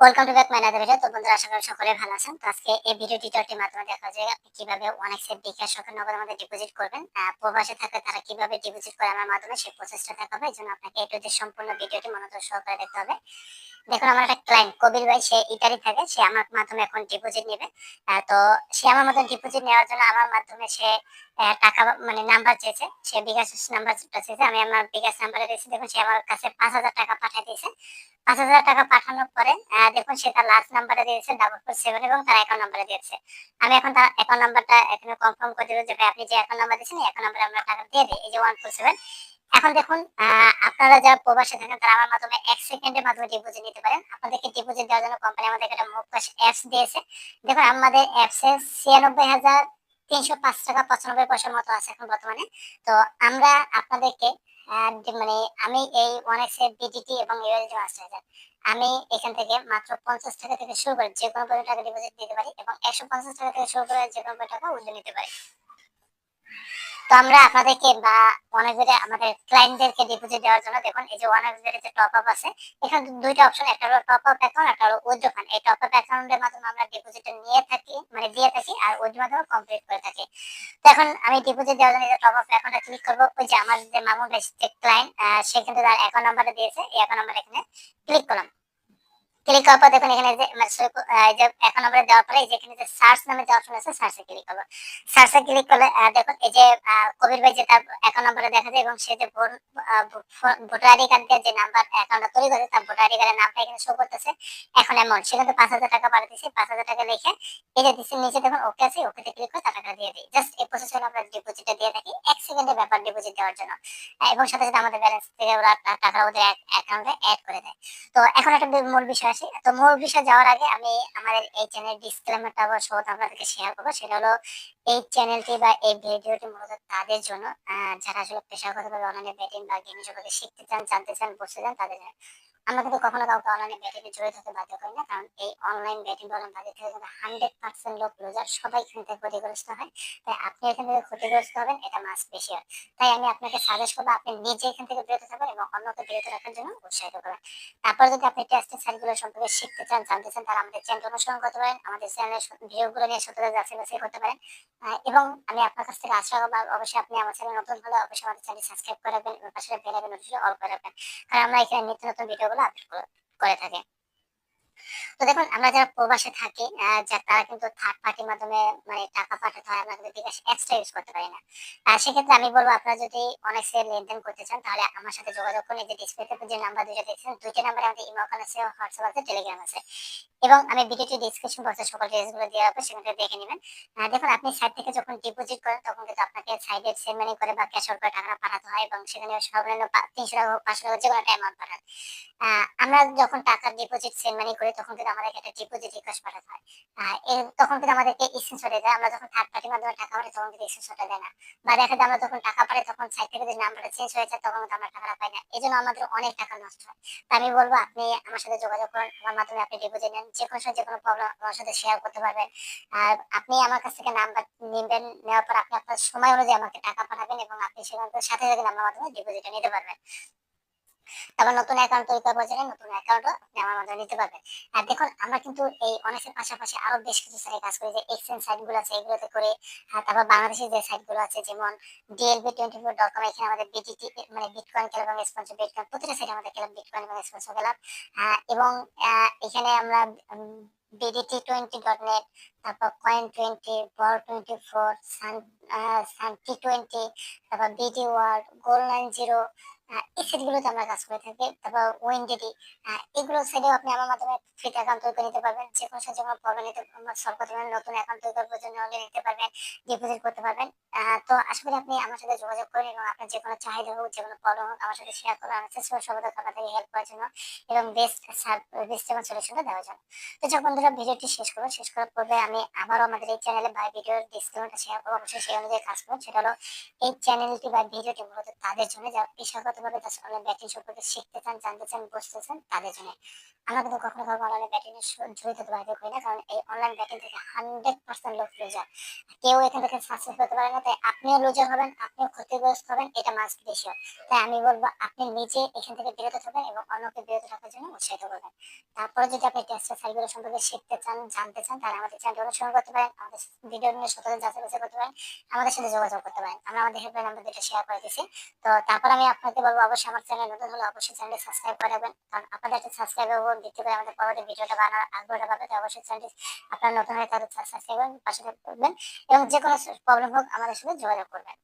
Welcome to back my another video তো বন্ধুরা, আশা করি সকলে ভালো আছেন। তো আজকে এই ভিডিও টিউটোরিয়ালটির মাধ্যমে দেখা যায় আপনি কীভাবে অনেক সেট বিকাশ সরকার নগদের মধ্যে ডিপোজিট করবেন প্রবাসে থাকলে তারা কীভাবে ডিপোজিট করে আমার মাধ্যমে সেই প্রসেসটা দেখাবে। এই জন্য আপনাকে এই টু সম্পূর্ণ ভিডিওটি মনোযোগ সহকারে দেখতে হবে। দেখুন, আমার একটা ক্লায়েন্ট কবির ভাই, সে ইতালি থাকে। সে আমার মাধ্যমে এখন ডিপোজিট নেবে। তো সে আমার মতন ডিপোজিট নেওয়ার জন্য আমার মাধ্যমে সে টাকা মানে নাম্বার চেয়েছে। সে বিকাশ নাম্বারটা চেয়েছে। আমি আমার বিকাশ নাম্বারে দিয়েছি দেখুন, সে আমার কাছে পাঁচ হাজার টাকা পাঠিয়ে দিয়েছে। পাঁচ হাজার টাকা পাঠানোর পরে দেখুন, সে তার লাস্ট নাম্বারে দিয়েছে ডাবল ফোর সেভেন এবং তার অ্যাকাউন্ট নাম্বারে দিয়েছে। আমি এখন তার অ্যাকাউন্ট নাম্বারটা এখানে কনফার্ম করে দেবো যে, ভাই, আপনি যে অ্যাকাউন্ট নাম্বার দিয়েছেন, এই অ্যাকাউন্ট নাম্বারে আমরা টাকা দিয়ে দিই। এই যে ওয়ান ফোর সেভেন এখন দেখুন আপনারা যারা প্রবাসে থাকেন, তারা আমার মাধ্যমে এক সেকেন্ডের মাধ্যমে ডিপোজিট নিতে পারেন। আপনাদেরকে ডিপোজিট দেওয়ার জন্য কোম্পানি আমাদের একটা মুখপাশ অ্যাপস দিয়েছে। দেখুন, আমাদের অ্যাপসে ছিয়ানব্বই হাজার তিনশো পাঁচ টাকা পঁচানব্বই পয়সার মতো আছে এখন বর্তমানে। তো আমরা আপনাদেরকে মানে আমি এই অনেক্সের বিডিটি এবং ইউএলটি মাস্টার আমি এখান থেকে মাত্র পঞ্চাশ টাকা থেকে শুরু করে যে কোনো টাকা ডিপোজিট নিতে পারি এবং একশো পঞ্চাশ টাকা থেকে শুরু করে যে কোনো টাকা উদ্যোগ নিতে পারি। তো আমরা আপনাদেরকে বা অনেকগুলো আমাদের ক্লায়েন্টদেরকে ডিপোজিট দেওয়ার জন্য দেখুন, এই যে অনেকগুলো যে টপ আপ আছে, এখানে দুইটা অপশন একটা হলো টপ আপ অ্যাকাউন্ট একটা হলো উইথড্র ফান্ড এই টপ আপ অ্যাকাউন্টের মাধ্যমে আমরা ডিপোজিট নিয়ে থাকি মানে দিয়ে থাকি আর উইথড্র মাধ্যমে কমপ্লিট করে থাকি। তো এখন আমি ডিপোজিট দেওয়ার জন্য এই টপ আপ অ্যাকাউন্টে ক্লিক করব, ওই যে আমার যে মামুন ভাই ক্লায়েন্ট সেখান থেকে তার অ্যাকাউন্ট নাম্বারটা দিয়েছে, এই অ্যাকাউন্ট নাম্বার এখানে ক্লিক করলাম। ক্লিক করার পর দেখুন, এখানে যে মানে অ্যাকাউন্ট নাম্বারে দেওয়ার পরে এই যে এখানে সার্চ নামে যে অপশন আছে, সার্চে ক্লিক করব। সার্চে ক্লিক করলে দেখুন, এই যে কবির ভাই যে তার অ্যাকাউন্ট নাম্বারে দেখা যায় এবং সে যে ভোটার আইডি কার্ড দিয়ে যে নাম্বার অ্যাকাউন্টটা তৈরি করে তার ভোটার আইডি কার্ডের নামটা এখানে শো করতেছে। এখন অ্যামাউন্ট সে কিন্তু পাঁচ হাজার টাকা পাঠাতেছে পাঁচ হাজার টাকা লিখে এই যে দিচ্ছে নিচে দেখুন ওকে আছে ওকেতে ক্লিক করে টাকা দিয়ে দিই। জাস্ট এই প্রসেস আমরা ডিপোজিটে দিয়ে থাকি, এক সেকেন্ডের ব্যাপার ডিপোজিট দেওয়ার জন্য। এবং সাথে সাথে আমাদের ব্যালেন্স থেকে ওরা টাকা ওদের অ্যাকাউন্টে অ্যাড করে দেয়। তো এখন একটা মূল বিষয় আসি তো মোর বিষয় যাওয়ার আগে আমি আমাদের এই চ্যানেল ডিসক্লেমারটা অবশ্য সহ আপনাদেরকে শেয়ার করব। সেটা হলো, এই চ্যানেলটি বা এই ভিডিওটি মূলত তাদের জন্য যারা আসলে পেশাগতভাবে অনলাইনে ব্যাটিং বা গেমিং সম্পর্কে শিখতে চান, জানতে চান, বুঝতে চান, তাদের জন্য। আমরা কিন্তু কখনো কাউকে অনলাইনে ব্যাটিংয়ে জড়িত হতে বাধ্য করি না, কারণ এই অনলাইন ব্যাটিং বলেন তাদের থেকে কিন্তু হান্ড্রেড পার্সেন্ট লোক লুজার সবাই এখান থেকে ক্ষতিগ্রস্ত হয়। তাই আপনি এখান থেকে ক্ষতিগ্রস্ত হবেন, এটা মাস বেশি হয় তাই আমি আপনাকে সাজেস্ট করব আপনি নিজে এখান থেকে বিরত থাকবেন এবং অন্যকে বিরত রাখার জন্য উৎসাহিত করবেন। তারপর যদি আপনি টেস্টের সাইটগুলো সম্পর্কে শিখতে চান, জানতে চান, তাহলে আমাদের চ্যানেল অনুসরণ করতে পারেন, আমাদের চ্যানেলের ভিডিওগুলো নিয়ে সত্যতা যাচাই বাছাই করতে পারেন। এবং আমি আপনার কাছ থেকে আশা করব অবশ্যই আপনি আমার চ্যানেল নতুন হলে অবশ্যই আমাদের চ্যানেল সাবস্ক্রাইব করে রাখবেন এবং পাশে বেল অল করে রাখবেন। কারণ আমরা এখানে নিত্য নতুন ভিডিওগুলো আপলোড করে থাকি। তো দেখুন, আমরা যারা প্রবাসে থাকি তারা কিন্তু থার্ড পার্টির মাধ্যমে মানে টাকা পাঠাতে হয়, আমরা কিন্তু বিকাশ এক্সট্রা ইউজ করতে পারি না। সেক্ষেত্রে আমি বলব, আপনারা যদি অনেক সে লেনদেন করতে চান, তাহলে আমার সাথে যোগাযোগ করুন। যে ডিসপ্লেতে যে নাম্বার দুইটা দেখছেন, দুইটা নাম্বারে আমাদের ইমো আছে হোয়াটসঅ্যাপ আছে টেলিগ্রাম আছে। এবং আমি ভিডিওটি ডিসক্রিপশন বক্সে সকল ডিটেলসগুলো দেওয়া হবে সেখান থেকে দেখে নেবেন। দেখুন, আপনি সাইট থেকে যখন ডিপোজিট করেন, তখন কিন্তু আপনাকে সাইডে সেন্ড মানি করে বা ক্যাশ আউট করে টাকা পাঠাতে হয় এবং সেখানে সর্বনিম্ন তিনশো টাকা হোক, পাঁচশো টাকা যে কোনো একটা অ্যামাউন্ট পাঠান। আমরা যখন টাকা ডিপোজিট সেন্ড মানি করি, তখন কিন্তু আমাদেরকে একটা ডিপোজিট রিকোয়েস্ট পাঠাতে হয়। তখন কিন্তু আমাদেরকে আমরা যখন থার্ড পার্টির মাধ্যমে টাকা পাঠাই, তখন কিন্তু দেয় না। বা দেখা যায় আমরা যখন টাকা পাঠাই, তখন থেকে যে নাম্বারটা চেঞ্জ হয়েছে তখন কিন্তু আমরা টাকাটা পাই না। এই জন্য আমাদের অনেক টাকা নষ্ট হয়। তা আমি বলব, আপনি আমার সাথে যোগাযোগ করুন। আমার মাধ্যমে আপনি ডিপোজিট নেন। যে কোনো সময় যে কোনো প্রবলেম আমার সাথে শেয়ার করতে পারবেন। আর আপনি আমার কাছ থেকে নাম্বার নেবেন, নেওয়ার পর আপনি আপনার সময় অনুযায়ী আমাকে টাকা পাঠাবেন এবং আপনি সেখান থেকে সাথে সাথে আমার মাধ্যমে ডিপোজিটটা নিতে পারবেন। তারপর নতুন অ্যাকাউন্ট তৈরি করার জন্য নতুন অ্যাকাউন্টও আপনি মাধ্যমে নিতে পারবেন আর দেখুন, আমরা কিন্তু এই অনেকের পাশাপাশি আরও বেশ কিছু সাইটে কাজ করি, যে এক্সচেঞ্জ সাইটগুলো আছে, এগুলোতে করে তারপর বাংলাদেশের যে সাইটগুলো আছে, যেমন DLB twenty four dot com এখানে আমাদের বিটিটি মানে বিটকয়েন ক্লাব এবং স্পন্সর বিটকয়েন প্রতিটা সাইটে আমাদের ক্লাব বিটকয়েন এবং স্পন্সর ক্লাব এবং এখানে আমরা বিডিটি টোয়েন্টি ডট নেট তারপর coin twenty ball twenty four sun sun T twenty তারপর BD word goal nine zero এই সেটগুলোতে আমরা কাজ করে থাকি। তারপর উইন্ডিডি এগুলো সাইডেও আপনি আমার মাধ্যমে ফ্রিতে অ্যাকাউন্ট তৈরি করে নিতে পারবেন। যে কোনো সময় যে কোনো প্রবলেম নিতে সলভ নতুন অ্যাকাউন্ট তৈরি করার জন্য হলে নিতে পারবেন ডিপোজিট করতে পারবেন। তো আশা করি আপনি আমার সাথে যোগাযোগ করুন এবং আপনার যে কোনো চাহিদা হোক, যে কোনো প্রবলেম হোক, আমার সাথে শেয়ার করুন। আমি চেষ্টা সর্বদা আপনাদেরকে হেল্প করার জন্য এবং বেস্ট বেস্ট এবং সলিউশনটা দেওয়ার জন্য। তো যখন বন্ধুরা, ভিডিওটি শেষ করব। শেষ করার পূর্বে আমি আবারও আমাদের এই চ্যানেলে বা ভিডিওর ডিসক্রিপশনটা শেয়ার করব। অবশ্যই সেই অনুযায়ী কাজ করব সেটা হলো এই চ্যানেলটি বা ভিডিওটি মূলত তাদের জন্য, যারা পেশাগত নতুনভাবে অনলাইন ব্যাটিং সম্পর্কে শিখতে চান, জানতে চান, বুঝতে চান, তাদের জন্য আমরা কিন্তু কখনো কখনো অনলাইন ব্যাটিং এর জড়িত বাইরে করি না, কারণ এই অনলাইন ব্যাটিং থেকে হান্ড্রেড পার্সেন্ট লোক লুজার কেউ এখান থেকে সাকসেস হতে পারে না, তাই আপনিও লুজার হবেন, আপনিও ক্ষতিগ্রস্ত হবেন, এটা মাস্ট বেশি তাই আমি বলব, আপনি নিজে এখান থেকে বিরত থাকবেন এবং অন্যকে বিরত থাকার জন্য উৎসাহিত করবেন। তারপরে যদি আপনি টেস্টের সাইটগুলো সম্পর্কে শিখতে চান, জানতে চান, তাহলে আমাদের চ্যানেল অনুসরণ করতে পারেন, আমাদের ভিডিও নিয়ে সততা যাচাই করতে পারেন, আমাদের সাথে যোগাযোগ করতে পারেন। আমরা আমাদের হেল্পলাইন নাম্বার দুটো শেয়ার করে দিচ্ছি তো তারপর আমি আপনাকে বলব, অবশ্যই আমার চ্যানেল নতুন হলে অবশ্যই চ্যানেলটি সাবস্ক্রাইব করে রাখবেন। কারণ আপনাদের একটা সাবস্ক্রাইব ভিত্তি করে আমাদের পরবর্তী ভিডিওটা বানানোর আগ্রহটা পাবে তাই অবশ্যই চ্যানেলটি আপনারা নতুন হয়ে তাদের সাবস্ক্রাইব করবেন, পাশে থাকবেন এবং যে কোনো প্রবলেম হোক আমাদের সাথে যোগাযোগ করবেন।